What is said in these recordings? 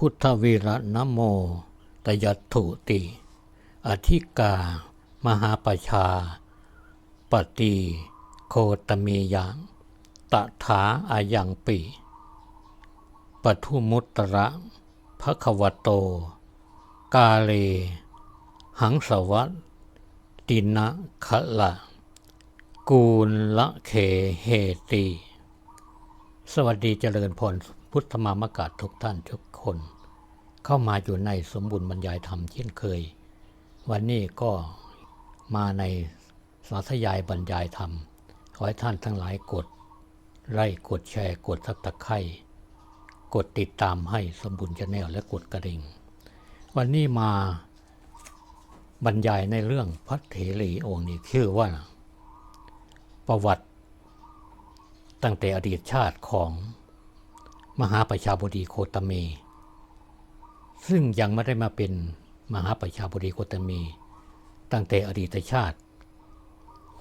พุทธวีระนะโม ตยัตถุติ อธิกา มหาปชา ปฏิโคตเมยังตถาอายังปิปทุมุตตระภควโต กาเล หังสวัตตินะขะละกูลละเคเหติสวัสดีเจริญพร พุทธมามกาศทุกท่านทุกคน เข้ามาอยู่ในสมบูรณ์บรรยายธรรมเช่นเคย วันนี้ก็มาในสาธยายบรรยายธรรม ขอให้ท่านทั้งหลายกดไลค์กดแชร์ กดทับตะไคร่กดติดตามให้สมบูรณ์ชาแนลและกดกระดิ่ง วันนี้มาบรรยายในเรื่องพระเถรีองค์นี้ชื่อว่า ประวัติ ตั้งแต่อดีตชาติของ มหาประชาบดีโคตเม ซึ่งยังไม่ได้มาเป็นมหาประชาบดีโคตเม ตั้งแต่อดีตชาติ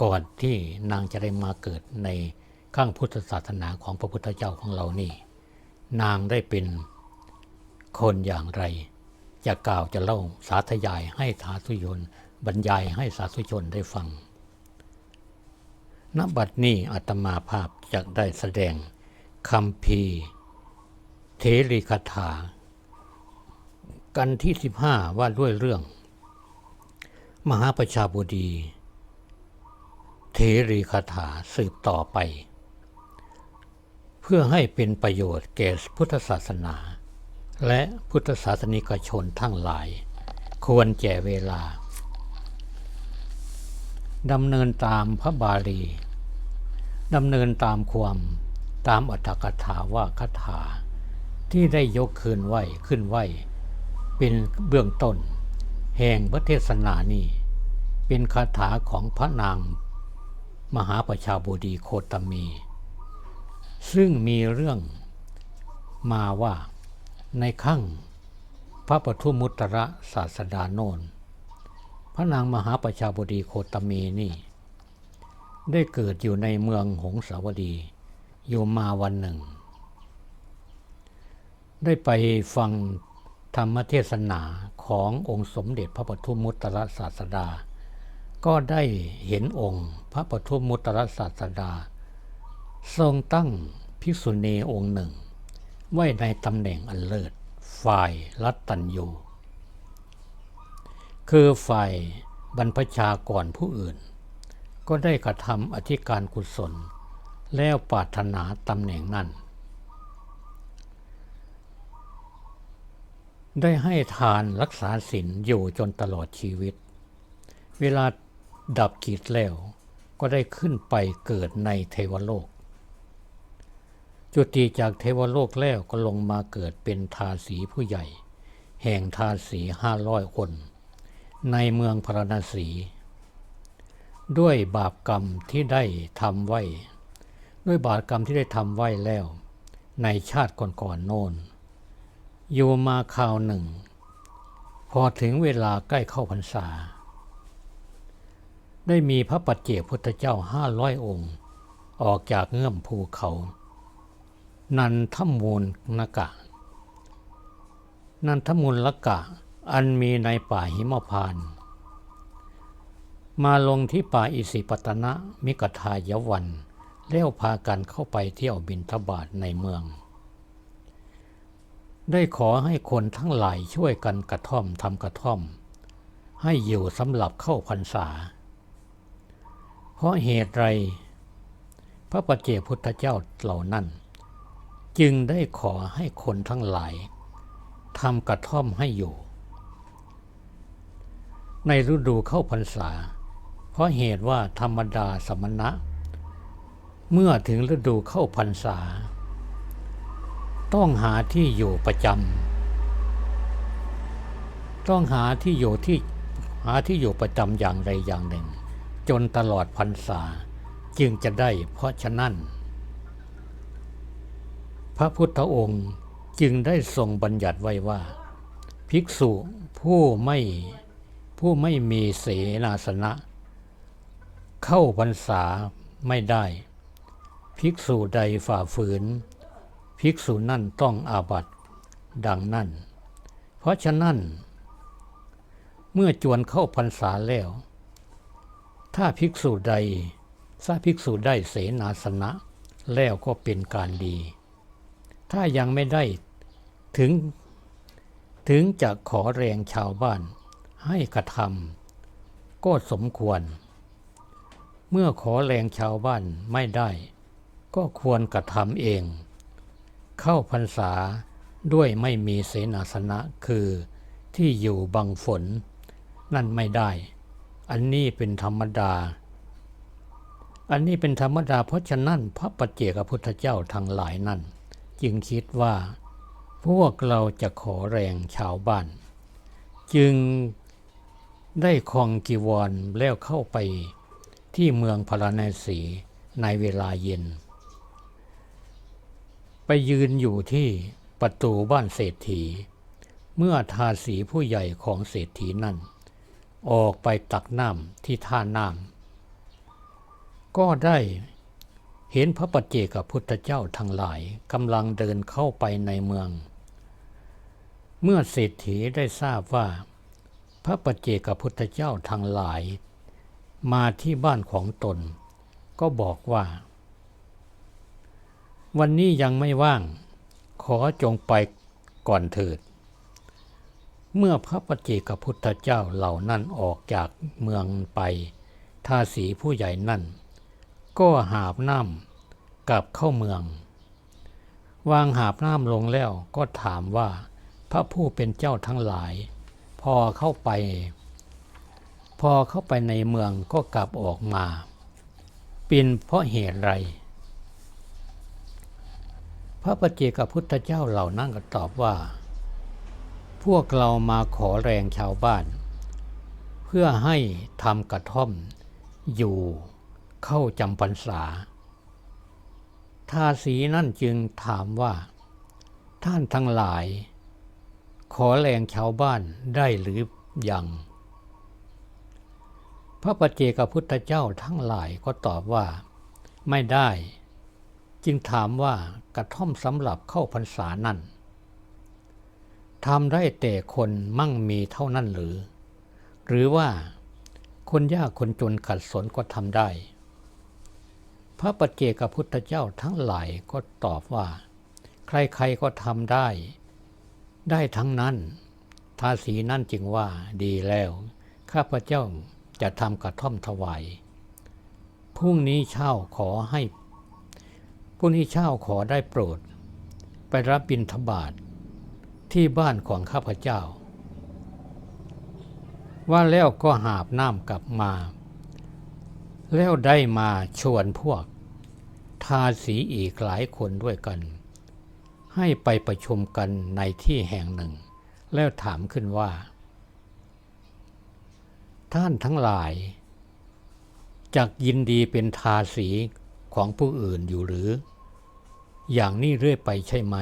ก่อนที่นางจะได้มาเกิดในข้างพุทธศาสนาของพระพุทธเจ้าของเรานี่ นางได้เป็นคนอย่างไร จะกล่าวจะเล่าสาธยายให้สาธุชนบรรยายให้สาธุชนได้ฟังณบัดนี้อาตมาภาพจะได้แสดงคำพี เทรีคาถา กันที่ 15 ว่าด้วยเรื่อง มหาประชาบดีเทรีคาถาสืบต่อไป เพื่อให้เป็นประโยชน์แก่พุทธศาสนา และพุทธศาสนิกชนทั้งหลาย ควรแก่เวลาดำเนินตามพระบาลีดำเนินตามความตามอัตถกถาว่าคาถา ที่ได้ยกคืนไหวขึ้นไหวเป็นเบื้องต้น แห่งพระเทศนานี้เป็นคาถาของพระนาง มหาประชาบดีโคตมี ซึ่งมีเรื่องมาว่าในขั้งพระปทุมุตระศาสดาโนนพระนางมหาประชาบดีโคตมีนี่ ได้เกิดอยู่ในเมืองหงสาวดี อยู่มาวันหนึ่ง ได้ไปฟังธรรมเทศนาขององค์สมเด็จพระปทุมมุตตรศาสดา ก็ได้เห็นองค์พระปทุมมุตตรศาสดา ทรงตั้งภิกษุณีองค์หนึ่ง ไว้ในตำแหน่งอันเลิศฝ่ายรัตตัญยูคือฝ่ายบรรพชาก่อนผู้อื่น ก็ได้กระทำอธิการกุศล แล้วปรารถนาตำแหน่งนั้น ได้ให้ทานรักษาศีลอยู่จนตลอดชีวิต เวลาดับกิจแล้วก็ได้ขึ้นไปเกิดในเทวโลก จุติจากเทวโลกแล้วก็ลงมาเกิดเป็นทาสีผู้ใหญ่ แห่งทาสีห้าร้อยคน ในเมืองพราณสีด้วยบาปกรรมที่ได้ทำไว้ ด้วยบาปกรรมที่ได้ทำไว้แล้ว ในชาติก่อนๆโน้น อยู่มาคราวหนึ่ง พอถึงเวลาใกล้เข้าพรรษา ได้มีพระปัจเจกพุทธเจ้าห้าร้อยองค์ ออกจากเงื่อมภูเขา นันทมูลนกะ นันทมูลลกะอันมีในป่าหิมพาน มาลงที่ป่าอิสิปตนะมิกทายวัน แล้วพากันเข้าไปเที่ยวบินทบาทในเมือง ได้ขอให้คนทั้งหลายช่วยกันกระท่อมทำกระท่อม ให้อยู่สำหรับเข้าพรรษา เพราะเหตุไรพระปัจเจกพุทธเจ้าเหล่านั้น จึงได้ขอให้คนทั้งหลายทำกระท่อมให้อยู่ ในฤดูเข้าพรรษา เพราะเหตุว่าธรรมดาสมณะ เมื่อถึงฤดูเข้าพรรษา ต้องหาที่อยู่ประจำต้องหาที่อยู่ที่หาที่อยู่ประจำอย่างใดอย่างหนึ่ง จนตลอดพรรษาจึงจะได้เพราะฉะนั้น พระพุทธองค์จึงได้ทรงบัญญัติไว้ว่า ภิกษุผู้ไม่ผู้ไม่มีเสนาสนะ เข้าพรรษาไม่ได้ ภิกษุใดฝ่าฝืน ภิกษุนั่นต้องอาบัติดังนั้น เพราะฉะนั้น เมื่อจวนเข้าพรรษาแล้ว ถ้าภิกษุใดถ้าภิกษุได้เสนาสนะแล้วก็เป็นการดี ถ้ายังไม่ได้ถึงถึงจะขอแรงชาวบ้านให้กระทำก็สมควร เมื่อขอแรงชาวบ้านไม่ได้ ก็ควรกระทำเอง เข้าพรรษาด้วยไม่มีเสนาสนะคือที่อยู่บังฝน นั่นไม่ได้ อันนี้เป็นธรรมดา อันนี้เป็นธรรมดาเพราะฉะนั้นพระปัจเจกพุทธเจ้าทั้งหลายนั่น จึงคิดว่า พวกเราจะขอแรงชาวบ้าน จึงได้คลองกีวรแล้วเข้าไปที่เมืองพาราณสีในเวลาเย็น ไปยืนอยู่ที่ประตูบ้านเศรษฐี เมื่อทาสีผู้ใหญ่ของเศรษฐีนั่น ออกไปตักน้ำที่ท่าน้ำก็ได้เห็นพระปัจเจกพุทธเจ้าทั้งหลายกำลังเดินเข้าไปในเมือง เมื่อเศรษฐีได้ทราบว่า พระปัจเจกพุทธเจ้าทั้งหลาย มาที่บ้านของตน ก็บอกว่า วันนี้ยังไม่ว่าง ขอจงไปก่อนเถิด เมื่อพระปัจเจกพุทธเจ้าเหล่านั้นออกจากเมืองไปทาสีผู้ใหญ่นั่น ก็หาบน้ำกลับเข้าเมือง วางหาบน้ำลงแล้วก็ถามว่า พระผู้เป็นเจ้าทั้งหลาย พอเข้าไป พอเข้าไปในเมืองก็กลับออกมา เป็นเพราะเหตุไร พระปฏิเจกพุทธเจ้าเหล่านั้นก็ตอบว่า พวกเรามาขอแรงชาวบ้าน เพื่อให้ทำกระท่อม อยู่เข้าจำพรรษาทาสีนั่นจึงถามว่า ท่านทั้งหลาย ขอแรงชาวบ้านได้หรือยัง พระปฏิเจกพุทธเจ้าทั้งหลายก็ตอบว่า ไม่ได้ จึงถามว่ากระท่อมสำหรับเข้าพรรษานั่นทำได้แต่คนมั่งมีเท่านั้นหรือ หรือว่าคนยากคนจนขัดสนก็ทำได้ พระปัจเจกพุทธเจ้าทั้งหลายก็ตอบว่า ใครๆก็ทำได้ ได้ทั้งนั้นทาสีนั่นจึงว่าดีแล้ว ข้าพเจ้าจะทำกระท่อมถวายพรุ่งนี้เช่าขอให้ พรุ่งนี้เช่าขอได้โปรด ไปรับบิณฑบาตที่บ้านของข้าพเจ้า ว่าแล้วก็หาบน้ำกลับมา แล้วได้มาชวนพวก ทาสีอีกหลายคนด้วยกัน ให้ไปประชุมกันในที่แห่งหนึ่ง แล้วถามขึ้นว่า ท่านทั้งหลายจักยินดีเป็นทาสีของผู้อื่นอยู่หรือ อย่างนี้เรื่อยไปใช่ไหม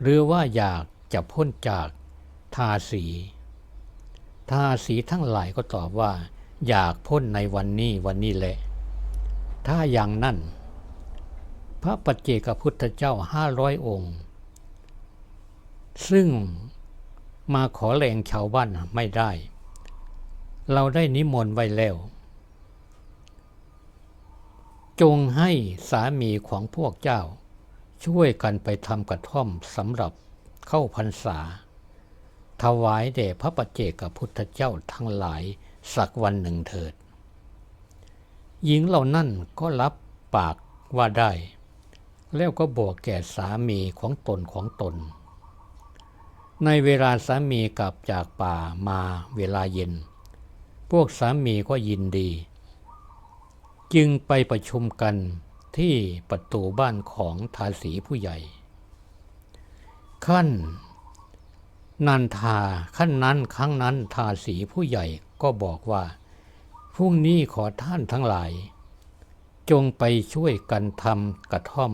หรือว่าอยากจะพ้นจากทาสี ทาสีทั้งหลายก็ตอบว่า อยากพ้นในวันนี้วันนี้แหละ ถ้าอย่างนั้น พระปัจเจกพุทธเจ้าห้าร้อยองค์ ซึ่งมาขอแรงชาวบ้านไม่ได้ เราได้นิมนต์ไว้แล้ว จงให้สามีของพวกเจ้า ช่วยกันไปทำกระท่อมสำหรับเข้าพรรษา ถวายแด่พระปัจเจกพุทธเจ้าทั้งหลายสักวันหนึ่งเถิด หญิงเหล่านั้นก็รับปากว่าได้ แล้วก็บอกแก่สามีของตนของตน ในเวลาสามีกลับจากป่ามาเวลาเย็น พวกสามีก็ยินดี จึงไปประชุมกันที่ประตูบ้านของทาสีผู้ใหญ่ ขั้นนันทาขั้นนั้นครั้งนั้นทาสีผู้ใหญ่ก็บอกว่าพรุ่งนี้ขอท่านทั้งหลาย จงไปช่วยกันทำกระท่อม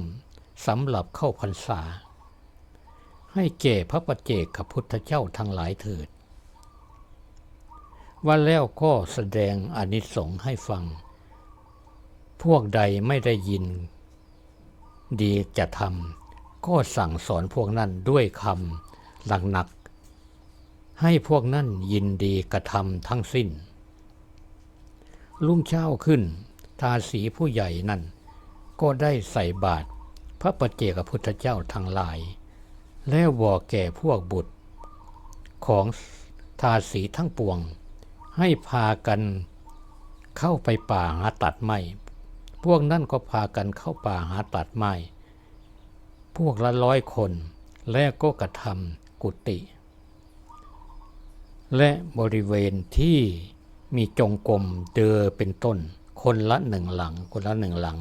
สำหรับเข้าพรรษา ให้แก่พระปัจเจกพุทธเจ้าทั้งหลายเถิด ว่าแล้วก็แสดงอนิสงส์ให้ฟัง พวกใดไม่ได้ยิน ดีจะทำก็สั่งสอนพวกนั้นด้วยคำหลักหนัก ให้พวกนั้นยินดีกระทำทั้งสิ้น ลุ่งเช้าขึ้น ทาสีผู้ใหญ่นั่น ก็ได้ใส่บาตรพระปเจกพุทธเจ้าทั้งหลาย แล้วบอกแก่พวกบุตร ของทาสีทั้งปวง ให้พากันเข้าไปป่าหาตัดไม้ พวกนั่นก็พากันเข้าป่าหาตัดไม้ พวกละร้อยคนและก็กระทำกุฏิและบริเวณที่มีจงกรมเดอเป็นต้น คนละหนึ่งหลัง คนละหนึ่งหลัง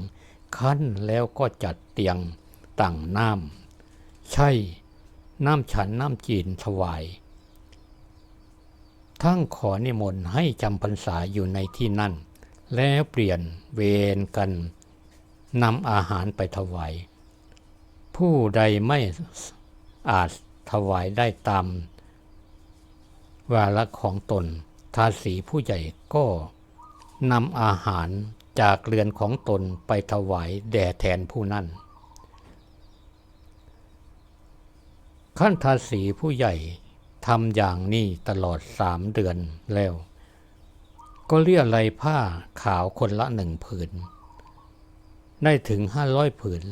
ขั้นแล้วก็จัดเตียงตั้งน้ำใช่น้ำฉันน้ำจีนถวาย ทั้งขอนิมนต์ให้จำพรรษาอยู่ในที่นั่น แล้วเปลี่ยนเวรกันนำอาหารไปถวาย ผู้ใดไม่อาจถวายได้ตาม วาระของตน ทาสีผู้ใหญ่ก็นำอาหารจากเรือนของตนไปถวายแด่แทนผู้นั้น ขั้นทาสีผู้ใหญ่ทำอย่างนี้ตลอดสามเดือนแล้ว ก็เรียอะไรยผ้าขาวคนละหนึ่งผืน ได้ถึงห้าร้อยผืน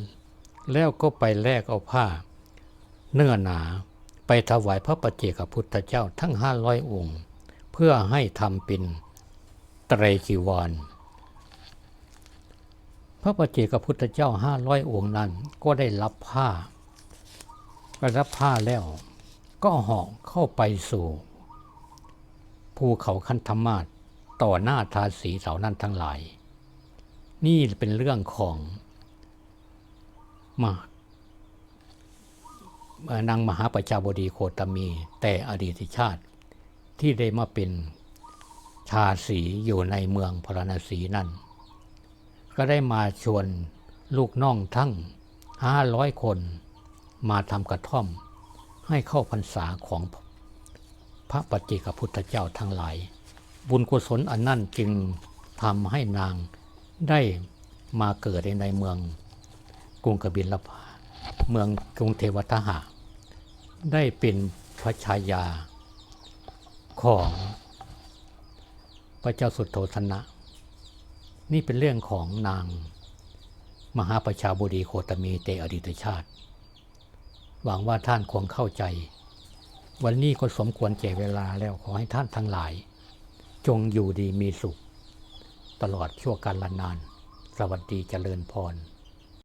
แล้วก็ไปแลกเอาผ้า เนื้อหนาไปถวายพระประเจกพุทธเจ้าทั้งห้าร้อยองค์ เพื่อให้ทำเป็นไตรจีวร พระประเจกพุทธเจ้าห้าร้อยองค์นั้นก็ได้รับผ้าได้รับผ้าแล้วก็หาะเข้าไปสู่ภูเขาคันธมาศ ต่อหน้าทาสีเหล่านั้นทั้งหลาย นี่เป็นเรื่องของมานางมหาประชาบดีโคตมี แต่อดีตชาติที่ได้มาเป็นชาสีอยู่ในเมืองพราณสีนั่น ก็ได้มาชวนลูกน้องทั้งห้าร้อยคนมาทำกระท่อม ให้เข้าพรรษาของพระปฏิกพุทธเจ้าทั้งหลาย บุญกุศลอันนั้นจึงทำให้นางได้มาเกิดในเมืองกรุงกบิลพาเมืองกรุงเทวทหะได้เป็นพระชายาของพระเจ้าสุโธธนะ นี่เป็นเรื่องของนางมหาประชาบดีโคตมีเตอดีตชาติ หวังว่าท่านคงเข้าใจ วันนี้ก็สมควรแก่เวลาแล้วขอให้ท่านทั้งหลาย จงอยู่ดีมีสุข ตลอดชั่วการละนาน สวัสดีเจริญพร